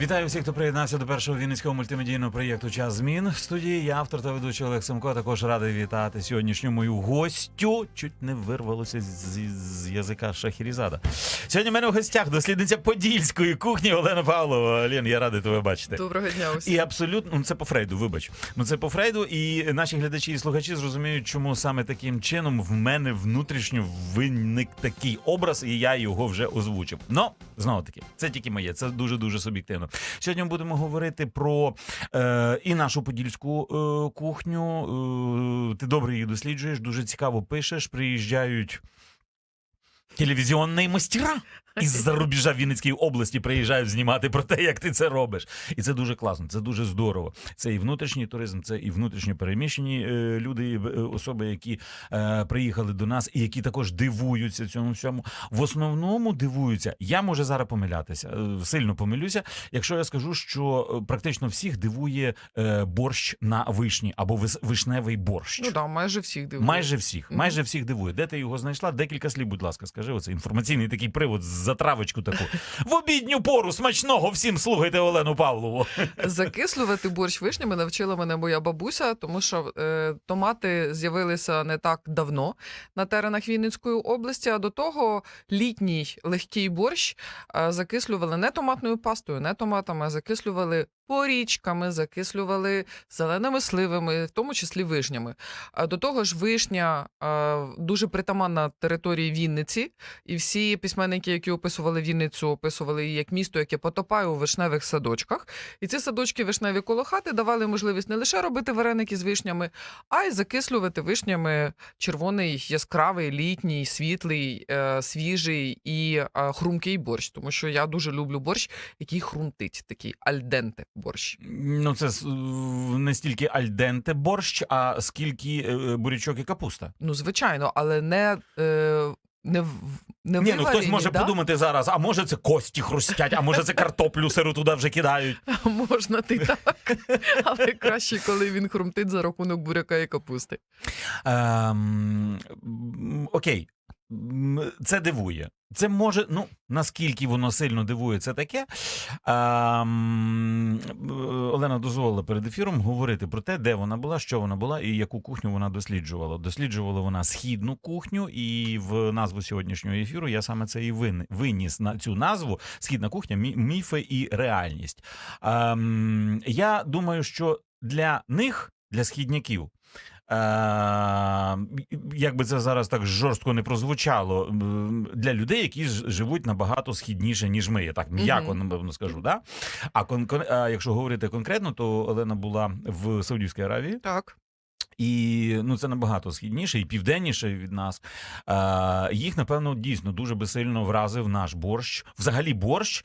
Вітаю всіх, хто приєднався до першого вінницького мультимедійного проєкту Час змін. В студії я автор та ведучий Олег Семко. Також радий вітати сьогоднішню мою гостю. Чуть не вирвалося з, з язика Шахірізада. Сьогодні в мене в гостях дослідниця подільської кухні Олена Павлова. Лен, я радий тебе бачити. Доброго дня усім. І абсолютно ну це по Фрейду, вибач. Ну це по Фрейду, і наші глядачі і слухачі зрозуміють, чому саме таким чином в мене внутрішньо виник такий образ, і я його вже озвучив. Ну знову таки, це тільки моє, це дуже дуже суб'єктивно. Сьогодні ми будемо говорити про е, і нашу подільську е, кухню. Е, ти добре її досліджуєш, дуже цікаво пишеш. Приїжджають. Телевізіонні мастера із-за рубежа Вінницької області приїжджають знімати про те, як ти це робиш. І це дуже класно, це дуже здорово. Це і внутрішній туризм, це і внутрішньо переміщені е, люди, е, особи, які е, приїхали до нас, і які також дивуються цьому всьому. В основному дивуються. Я може зараз помилятися, е, сильно помилюся, якщо я скажу, що е, практично всіх дивує е, борщ на вишні або вишневий борщ. Ну да, майже всіх дивує. Майже всіх, майже всіх дивує. Де ти його знайшла? Декілька слів, будь ласка, скажи. Оце інформаційний такий привод за травочку таку. В обідню пору смачного всім слухайте Олену Павлову. Закислювати борщ вишнями навчила мене моя бабуся, тому що е, томати з'явилися не так давно на теренах Вінницької області. А до того літній легкий борщ е, закислювали не томатною пастою, не томатами, а закислювали порічками, закислювали зеленими сливами, в тому числі вишнями. До того ж, вишня дуже притаманна території Вінниці, і всі письменники, які описували Вінницю, описували її як місто, яке потопає у вишневих садочках. І ці садочки вишневі коло хати давали можливість не лише робити вареники з вишнями, а й закислювати вишнями червоний, яскравий, літній, світлий, е, свіжий і хрумкий борщ. Тому що я дуже люблю борщ, який хрумтить, такий альденте борщ. Ну, це не стільки альденте борщ, а скільки е, бурячок і капуста. Ну, звичайно, але не. Е, не, не Ні, ну хтось може да? подумати зараз, а може це кості хрустять, а може це картоплю сиру туди вже кидають. Можна ти так, але краще, коли він хрумтить за рахунок буряка і капусти. Ем, окей. Це дивує. Це може, ну наскільки воно сильно дивує, це таке. Ем, е, Олена дозволила перед ефіром говорити про те, де вона була, що вона була і яку кухню вона досліджувала. Досліджувала вона східну кухню, і в назву сьогоднішнього ефіру я саме це і виніс на цю назву Східна кухня, міфи і реальність. Ем, я думаю, що для них, для східняків. Е, як би це зараз так жорстко не прозвучало для людей, які живуть набагато східніше, ніж ми. Я так м'яко напевно скажу. Да? А, кон, кон- а якщо говорити конкретно, то Олена була в Саудівській Аравії, Так. І ну це набагато східніше і південніше від нас. Е, їх, напевно, дійсно дуже би сильно вразив наш борщ. Взагалі, борщ,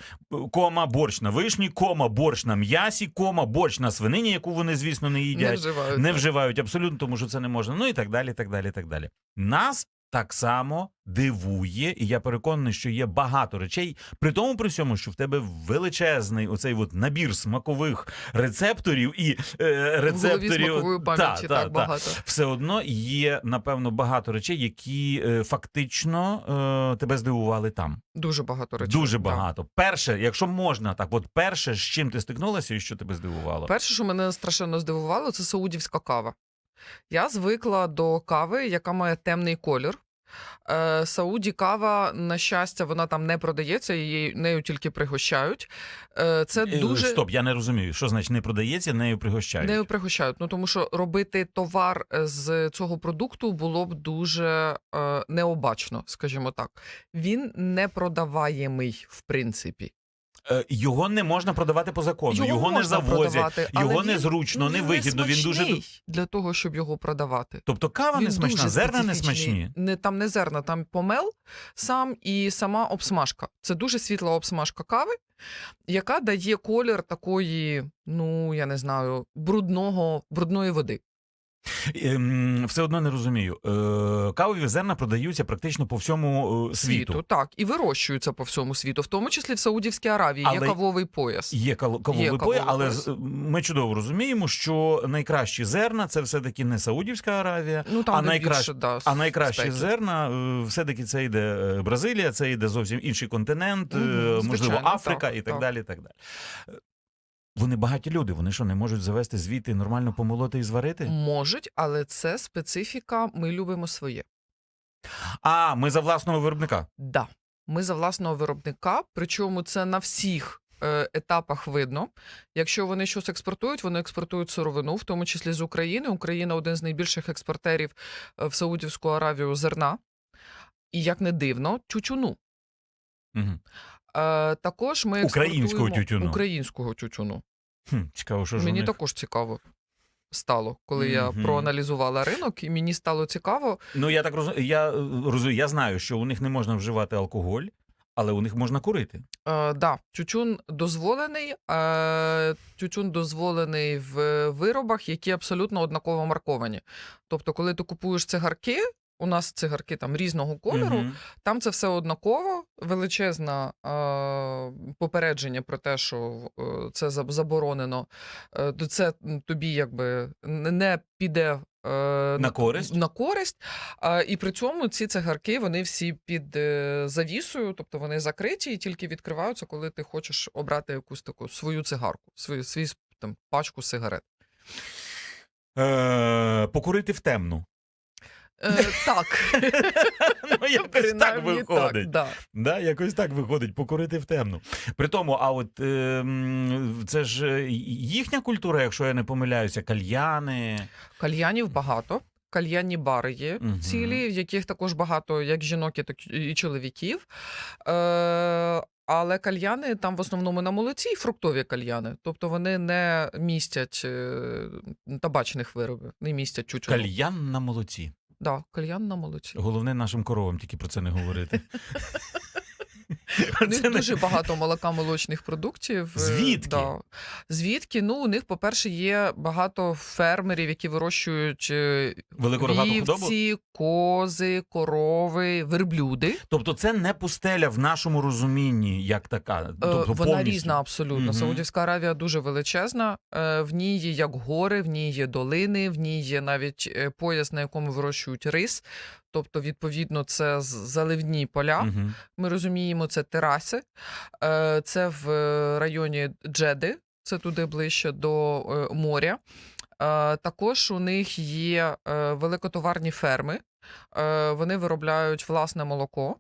кома, борщ на вишні, кома, борщ на м'ясі, кома, борщ на свинині, яку вони, звісно, не Не їдять вживають. не вживають абсолютно, тому що це не можна. Ну і так далі, так далі, так далі. Нас так само дивує, і я переконаний, що є багато речей, при тому при всьому, що в тебе величезний оцей от набір смакових рецепторів і е, рецепторів. смакової Та, та, так та. багато. Все одно є, напевно, багато речей, які е, фактично е, тебе здивували там. Дуже багато речей. Дуже так. багато. Перше, якщо можна, так, от перше, з чим ти стикнулася і що тебе здивувало? Перше, що мене страшенно здивувало, це саудівська кава. Я звикла до кави, яка має темний колір. Е, Сауді кава, на щастя, вона там не продається, її нею тільки пригощають. Е, Це Е, дуже Стоп, я не розумію, що значить не продається, нею пригощають. нею пригощають. Ну тому що робити товар з цього продукту було б дуже е, необачно, скажімо так. Він не продаваємий, в принципі. Е, Його не можна продавати по закону, його, не можна завозять, продавати, його незручно, невигідно. Він дуже для того, щоб його продавати. тобто кава Він не смачна, зерна не смачні. Не там не зерна, там помел сам і сама обсмажка. Це дуже світла обсмажка кави, яка дає колір такої, ну я не знаю, брудного брудної води. Ем, Все одно не розумію. Е, Кавові зерна продаються практично по всьому е, світу. Так, і вирощуються по всьому світу, в тому числі в Саудівській Аравії Але- є кавовий пояс. Є кал- кавовий Є кавовий але пояс. з- ми чудово розуміємо, що найкращі зерна це все-таки не Саудівська Аравія, Ну там а де найкраще- більше, да, а найкращі спеки. зерна е, все-таки це йде е, Бразилія, це йде зовсім інший континент, е, Мгм, можливо, звичайно, Африка так, і так так. далі. І так далі. Вони багаті люди, вони що, не можуть завести звідти нормально помолоти і зварити? Можуть, але це специфіка. Ми любимо своє. А, ми за власного виробника. Да, ми за власного виробника, причому це на всіх. е, Етапах видно, якщо вони щось експортують, вони експортують сировину, в тому числі з України. Україна один з найбільших експортерів е, в Саудівську Аравію зерна, і як не дивно, тютюну. Угу. Е, також ми Українського тютюну. Українського тютюну. Хм, цікаво, що ж у Мені них. також цікаво стало, коли я проаналізувала ринок, і мені стало цікаво. Ну я так розумію, я е, розумію, я знаю, що у них не можна вживати алкоголь, але у них можна курити. Е, да, тютюн дозволений. Е, тютюн дозволений в виробах, які абсолютно однаково марковані. Тобто, коли ти купуєш цигарки, у нас цигарки там різного кольору, Мгм. там це все однаково, величезне е, попередження про те, що е, це заборонено. Е, то це тобі якби не піде. е, На користь? на користь. І при цьому ці цигарки вони всі під е, завісою, тобто вони закриті і тільки відкриваються, коли ти хочеш обрати якусь таку свою цигарку, свою свій там пачку сигарет. Е, покурити в темну. Е, так, Ну, якось так Принаймні виходить. да. Да, якось так виходить, покурити в темну. При тому, а от е, м, це ж е, їхня культура, якщо я не помиляюся, кальяни. Кальянів багато. Кальянні бари є Мгм. цілі, в яких також багато як жінок, і так і чоловіків. Е, але кальяни там в основному на молоці і фруктові кальяни. Тобто вони не містять е, табачних виробів, не містять чучуну. Кальян на молоці. Да, кальян на молочі. Головне нашим коровам тільки про це не говорити. У них не- дуже багато молока молочних продуктів. Е, Звідки? Да. Звідки? Ну, у них, по-перше, є багато фермерів, які вирощують е, вівці, кози, корови, верблюди. Тобто це не пустеля в нашому розумінні, як така. Е, Тобто Вона повністю. різна абсолютно. Мгм. Саудівська Аравія дуже величезна. В ній є як гори, в ній є долини, в ній є навіть пояс, на якому вирощують рис. Тобто, відповідно, це заливні поля. Угу. Ми розуміємо, це тераси. Е, Це в е, районі Джеди, це туди ближче до е, моря. Також у них є великотоварні ферми. Вони виробляють власне молоко.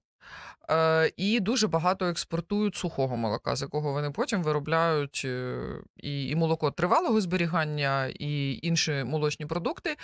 Е, І дуже багато експортують сухого молока, з якого вони потім виробляють е, і, і молоко тривалого зберігання, і інші молочні продукти.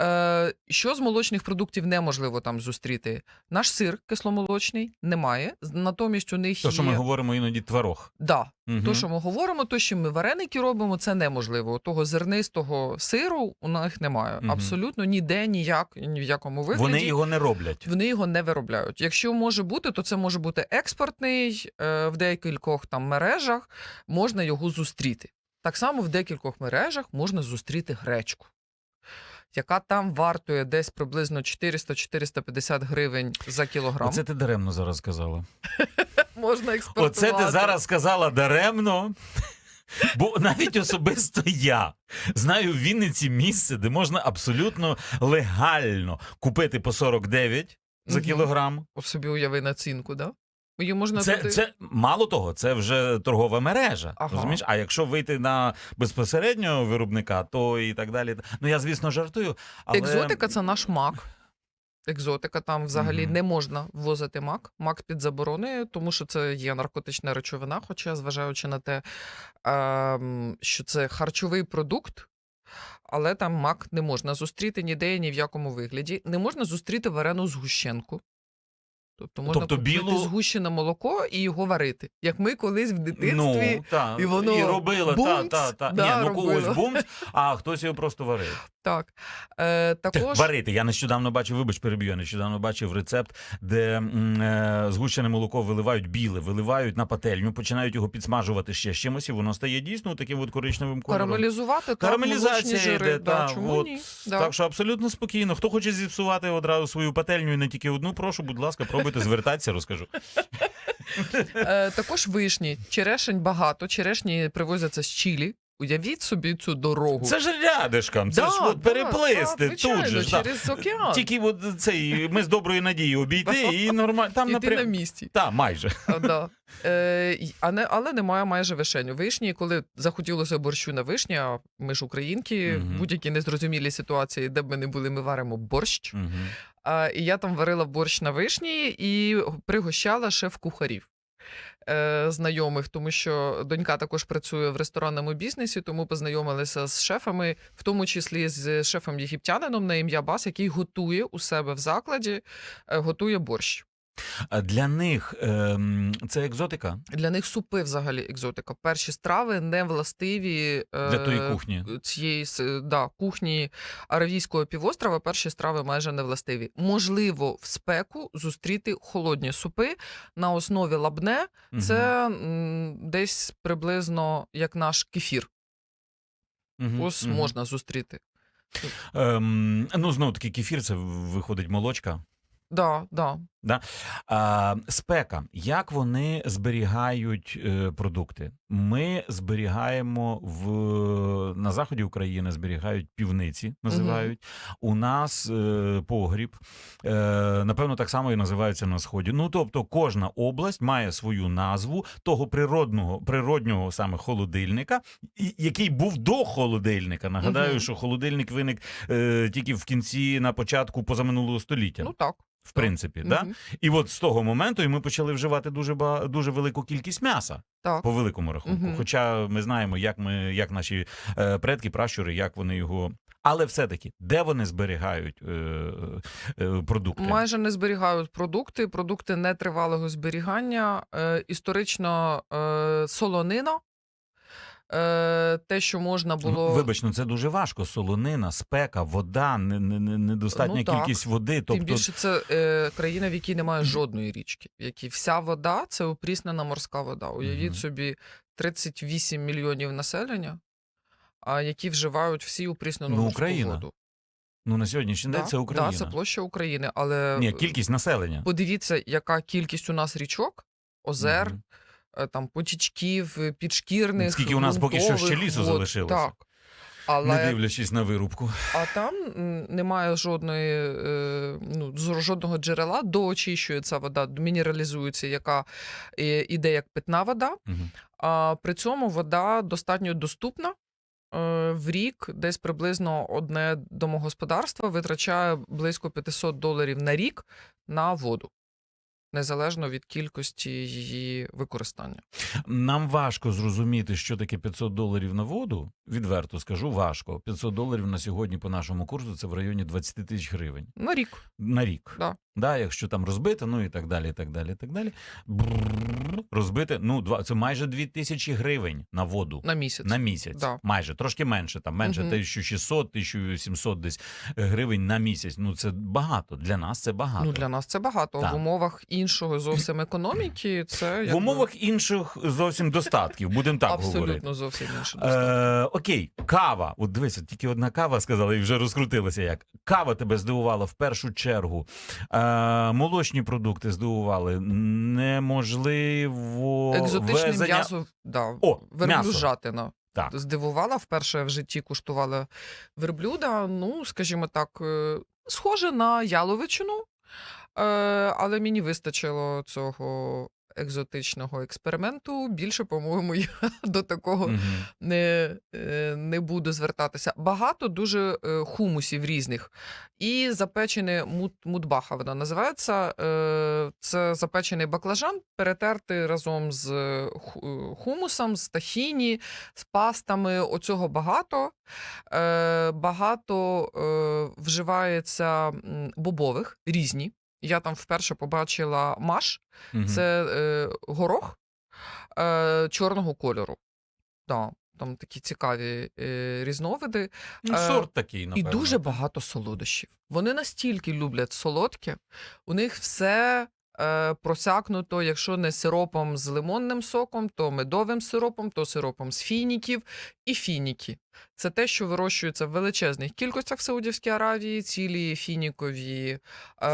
Е, Що з молочних продуктів неможливо там зустріти? Наш сир кисломолочний немає. Натомість у них То, є що ми говоримо іноді творог. да, Мгм. то, що ми говоримо, то, що ми вареники робимо, це неможливо. Того зернистого сиру у них немає. Угу. Абсолютно ніде, ніяк, ні в якому вигляді. Вони його не роблять. Вони його не виробляють. Якщо може бути, то це може бути експортний е, в декількох там мережах можна його зустріти. Так само в декількох мережах можна зустріти гречку, яка там вартує десь приблизно 400-450 гривень за кілограм. Оце ти даремно зараз сказала. можна експортувати. Оце ти зараз сказала даремно. Бо навіть особисто я знаю в Вінниці місце, де можна абсолютно легально купити по 49 за кілограм. От собі уяви націнку, да? Її можна Це, туди... це мало того, це вже торгова мережа. Ага. Розумієш? А якщо вийти на безпосереднього виробника, то і так далі. Ну я звісно жартую. Але... Екзотика це наш мак. Екзотика там взагалі Мгм. не можна ввозити мак. Мак під забороною, тому що це є наркотична речовина. Хоча, зважаючи на те, ем, що це харчовий продукт, але там мак не можна зустріти ніде ні в якому вигляді. Не можна зустріти варену згущенку. Тобто можна Тобто купити білу- згущене молоко і його варити. Як ми колись в дитинстві. Ну, та, і воно і робила, та, бумц, та, та. да, Ні, ну когось бумц, а хтось його просто варив. Так. Е, також Варити. Я нещодавно бачив, вибач, переб'ю, я нещодавно бачив рецепт, де е, згущене молоко виливають біле, виливають на пательню, починають його підсмажувати ще з чимось, і воно стає дійсно таким от коричневим кольором. карамелізувати так, Карамелізація жири. йде, да, та, чому от, ні? Так що абсолютно спокійно. Хто хоче зіпсувати одразу свою пательню і не тільки одну, прошу, будь ласка, пробуйте звертатися, розкажу. Е, також вишні. Черешень багато. Черешні привозяться з Чилі. Уявіть собі цю дорогу. Це ж рядишком, це Да, ж от да, переплисти да, тут же. ж, да. через океан. Тільки от цей, ми з доброї надії обійти і нормально. Там І ти на напрям... місці. Та, майже. А, да. е, й- а не, але немає майже вишень. У Вишні, коли захотілося борщу на вишні, а ми ж українки, Мгм. будь-якій незрозумілій ситуації, де б ми не були, ми варимо борщ. Мгм. А, і я там варила борщ на вишні і пригощала шеф-кухарів. е, Знайомих, тому що донька також працює в ресторанному бізнесі, тому познайомилися з шефами, в тому числі з шефом єгиптянином на ім'я Бас, який готує у себе в закладі, е, готує борщ. Для них ем, це екзотика Для них супи взагалі екзотика. Перші страви не властиві е, для тої кухні. цієї да, кухні Аравійського півострова. Перші страви майже не властиві. Можливо, в спеку зустріти холодні супи на основі лабне. Це м, десь приблизно як наш кефір. Мгм. Ось Мгм. можна зустріти. Ем, ну, знову таки, кефір це виходить молочка. Да, да. А, спека. Як вони зберігають е, продукти? Ми зберігаємо в на заході України зберігають півниці, називають. У нас е, погріб. Е, напевно, так само і називається на сході. Ну тобто, кожна область має свою назву того природного природнього саме холодильника, який був до холодильника. Нагадаю, Мгм. що холодильник виник е, тільки в кінці на початку позаминулого століття. Ну так. в принципі, да? І от з того моменту і ми почали вживати дуже ба- дуже велику кількість м'яса Так. по великому рахунку. Мгм. Хоча ми знаємо, як ми, як наші е, предки, пращури, як вони його. Але все-таки, де вони зберігають е, е, продукти? Майже не зберігають продукти, продукти нетривалого зберігання, е, історично е, солонина. Е, те, що можна було. Вибач, ну це дуже важко. Солонина, спека, вода, не- не- не- недостатня Ну, так. кількість води. Тим Тобто, більше це е, країна, в якій немає жодної річки, в якій вся вода це опріснена морська вода. Уявіть Мгм. собі 38 мільйонів населення, а які вживають всі опріснену Ну, морську Україна. воду. ну на сьогоднішній день Да, це Україна. Да, це площа України, але Ні, кількість населення. подивіться, яка кількість у нас річок, озер, Мгм. Е, там потічків, е, підшкірних. Скільки у нас поки що ще лісу вод. залишилося. Так. Не дивлячись на вирубку. а там немає жодної е, ну, жодного джерела, доочищується вода, мінералізується, яка іде як питна вода. Мгм. А при цьому вода достатньо доступна. В рік десь приблизно одне домогосподарство витрачає близько 500 доларів на рік на воду, незалежно від кількості її використання. Нам важко зрозуміти, що таке 500 доларів на воду. Відверто скажу, важко. 500 доларів на сьогодні по нашому курсу це в районі 20 тисяч гривень На рік. на рік. Да. Да, якщо там розбито, ну і так далі, і так далі, і так далі. Брррр, Розбити, ну, два, це майже 2 тисячі гривень на воду. На місяць. На місяць, Да. майже трошки менше, там менше Мгм. 1600, 1700 десь е, гривень на місяць. Ну це багато. Для нас це багато. Ну, для нас це багато. Так. В умовах іншого зовсім економіки це В умовах інших зовсім достатків, будемо так абсолютно говорити. зовсім інше. Е, окей, кава. От дивися, тільки одна кава сказала і вже розкрутилася як. Кава тебе здивувала в першу чергу. Е, молочні продукти здивували. Неможливо Екзотичне везення... м'ясо, да, О, верблюжатина. Так. Здивувала. Вперше в житті куштувала верблюда. Ну, скажімо так, е, схоже на яловичину, е, але мені вистачило цього екзотичного експерименту. Більше, по-моєму, я до такого Мгм. не, е, не буду звертатися. Багато дуже е, хумусів різних. І запечений мут, мутбаха вона називається. Е, Це запечений баклажан, перетертий разом з хумусом, з тахіні, з пастами. Оцього багато. Багато вживається бобових різні. Я там вперше побачила маш. угу. Це е, горох е, чорного кольору. Да. там такі цікаві е, різновиди. Ну, Е, сорт такий, І дуже багато солодощів. Вони настільки люблять солодке, у них все просякнуто, якщо не сиропом з лимонним соком, то медовим сиропом, то сиропом з фініків і фініки. Це те, що вирощується в величезних кількостях в Саудівській Аравії, цілі фінікові е,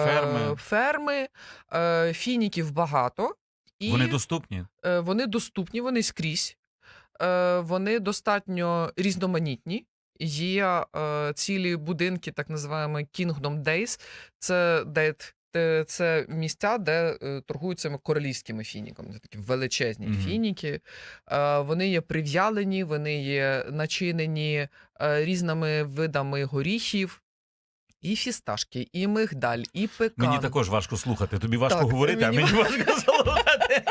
Ферми. ферми. Е, фініків багато. І Вони доступні. Е, вони доступні, вони скрізь, е, вони достатньо різноманітні. Є е, цілі будинки, так називаємо Kingdom Days. Це, де, те- це місця, де е, торгують цими королівськими фініками. Це такі величезні Мгм. фініки. Е, вони є прив'ялені, вони є начинені е, різними видами горіхів. І фісташки, і мигдаль, і пекан. Мені також важко слухати. Тобі важко Так, говорити, а мені мені важко слухати.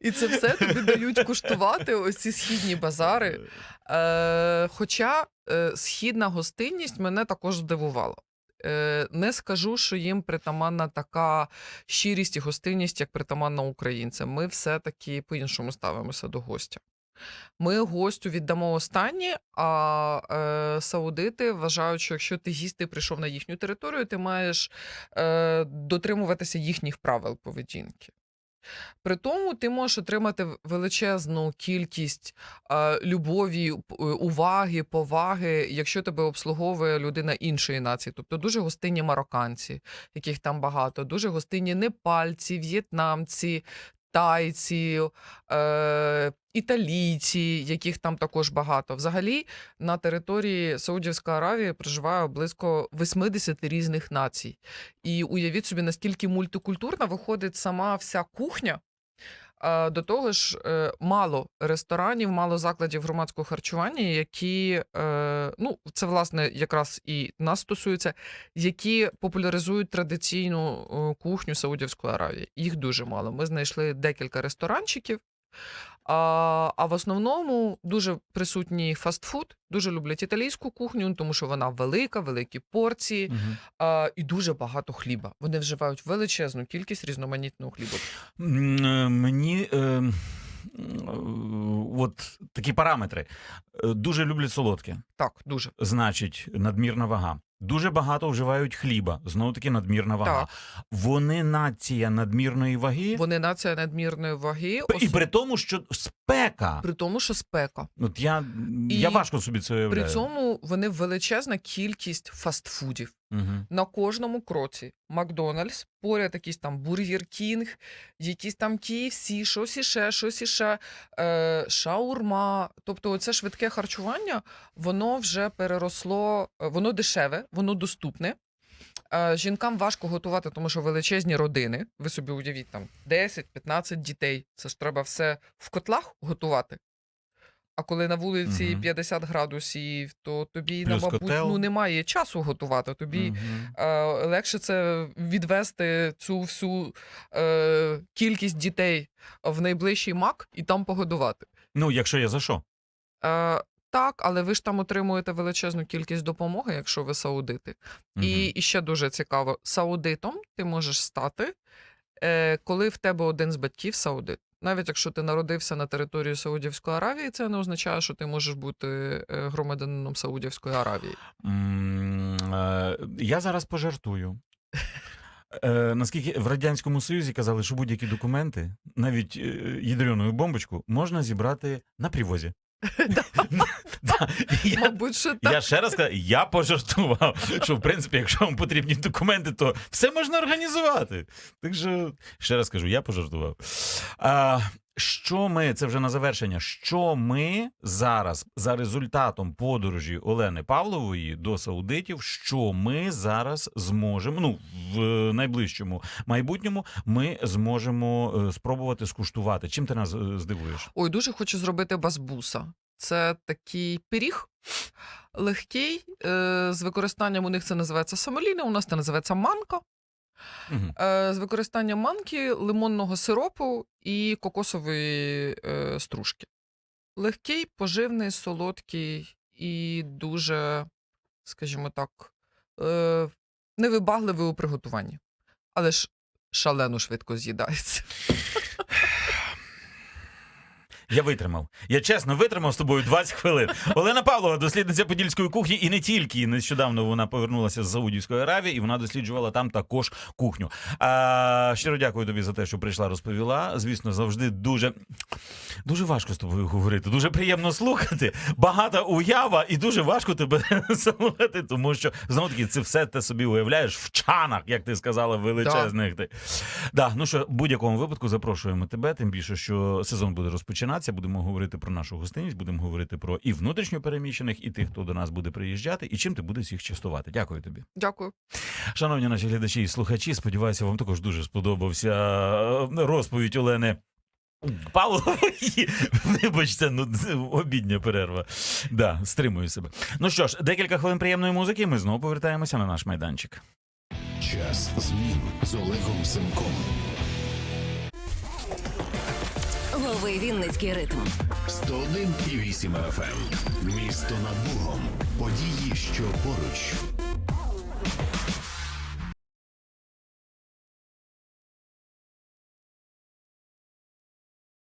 І це все тобі дають куштувати ось ці східні базари. Е, хоча е, східна гостинність мене також здивувала. Е, не скажу, що їм притаманна така щирість і гостинність, як притаманна українцям. Ми все-таки по-іншому ставимося до гостя. Ми гостю віддамо останні, а е, саудити вважають, що якщо ти гість, ти прийшов на їхню територію, ти маєш е, дотримуватися їхніх правил поведінки. При тому ти можеш отримати величезну кількість е, любові, уваги, поваги, якщо тебе обслуговує людина іншої нації. Тобто дуже гостинні марокканці, яких там багато, дуже гостинні непальці, в'єтнамці, тайці, е, італійці, яких там також багато. Взагалі на території Саудівської Аравії проживає близько 80 різних націй. І уявіть собі, наскільки мультикультурна виходить сама вся кухня. До того ж, е, мало ресторанів, мало закладів громадського харчування, які, е, ну, це власне якраз і нас стосується, які популяризують традиційну е, кухню Саудівської Аравії. Їх дуже мало. Ми знайшли декілька ресторанчиків. А, а в основному дуже присутній фастфуд, дуже люблять італійську кухню, тому що вона велика, великі порції Мгм. а, і дуже багато хліба. Вони вживають величезну кількість різноманітного хлібу. Е, Мені е, е, от такі параметри. Е, Дуже люблять солодке, Так, дуже. значить, надмірна вага. Дуже багато вживають хліба, знову таки надмірна вага. Так. Вони нація надмірної ваги, Вони нація надмірної ваги, і при тому, що спека. при тому, що спека. От я, І я важко собі це уявляю. При цьому вони величезна кількість фастфудів. Мгм. На кожному кроці Макдональдс, поряд якийсь там Бургер Кінг, якісь там KFC, щось іще, щось іще, е, шаурма. Тобто, це швидке харчування, воно вже переросло, е, воно дешеве, воно доступне. Е, Жінкам важко готувати, тому що величезні родини. Ви собі уявіть там 10-15 дітей. Це ж треба все в котлах готувати. А коли на вулиці Мгм. 50 градусів, то тобі, Плюс на, мабуть, котел. ну, немає часу готувати. Тобі Мгм. е, легше це відвести цю всю е, кількість дітей в найближчий мак і там погодувати. Ну, якщо я за що? Е, так, але ви ж там отримуєте величезну кількість допомоги, якщо ви саудити. І, і ще дуже цікаво: саудитом ти можеш стати, е, коли в тебе один з батьків саудит. Навіть якщо ти народився на території Саудівської Аравії, це не означає, що ти можеш бути е, громадянином Саудівської Аравії. Е, Я зараз пожартую. Е, наскільки в Радянському Союзі казали, що будь-які документи, навіть ядреною бомбочку, можна зібрати на привозі. Я, Мабуть, що так. я ще раз кажу, я пожартував, що в принципі, якщо вам потрібні документи, то все можна організувати. Так що, ще раз кажу, я пожартував. А, що ми, це вже на завершення, що ми зараз за результатом подорожі Олени Павлової до Саудитів, що ми зараз зможемо, ну, в найближчому майбутньому, ми зможемо е, спробувати скуштувати. Чим ти нас е, здивуєш? Ой, дуже хочу зробити басбуса. Це такий пиріг легкий. Е, з використанням у них це називається самоліна, у нас це називається манка. Е, з використанням манки, лимонного сиропу і кокосової е, стружки. Легкий, поживний, солодкий і дуже, скажімо так, е, невибагливий у приготуванні. Але ж шалено швидко з'їдається. Я витримав. Я чесно витримав з тобою 20 хвилин. Олена Павлова, дослідниця подільської кухні, і не тільки. Нещодавно вона повернулася з Саудівської Аравії, і вона досліджувала там також кухню. А, щиро дякую тобі за те, що прийшла, розповіла. Звісно, завжди дуже, дуже важко з тобою говорити. Дуже приємно слухати. Багата уява, і дуже важко тебе слухати, тому що знову таки це все ти собі уявляєш в чанах, як ти сказала, величезних. Ти. Да, ну що, в будь-якому випадку запрошуємо тебе, тим більше, що сезон буде розпочинатися. Будемо говорити про нашу гостинність, будемо говорити про і внутрішньо переміщених, і тих, хто до нас буде приїжджати, і чим ти будеш їх частувати. Дякую тобі. Дякую. Шановні наші глядачі і слухачі, сподіваюся, вам також дуже сподобався е, розповідь Олени. Павлової, вибачте, ну обідня перерва. Да, стримую себе. Ну що ж, декілька хвилин приємної музики. Ми знову повертаємося на наш майданчик. Час змін з Олегом Семком. Лови Вінницький ритм. 101,8 FM. Місто над Богом. Події, що поруч.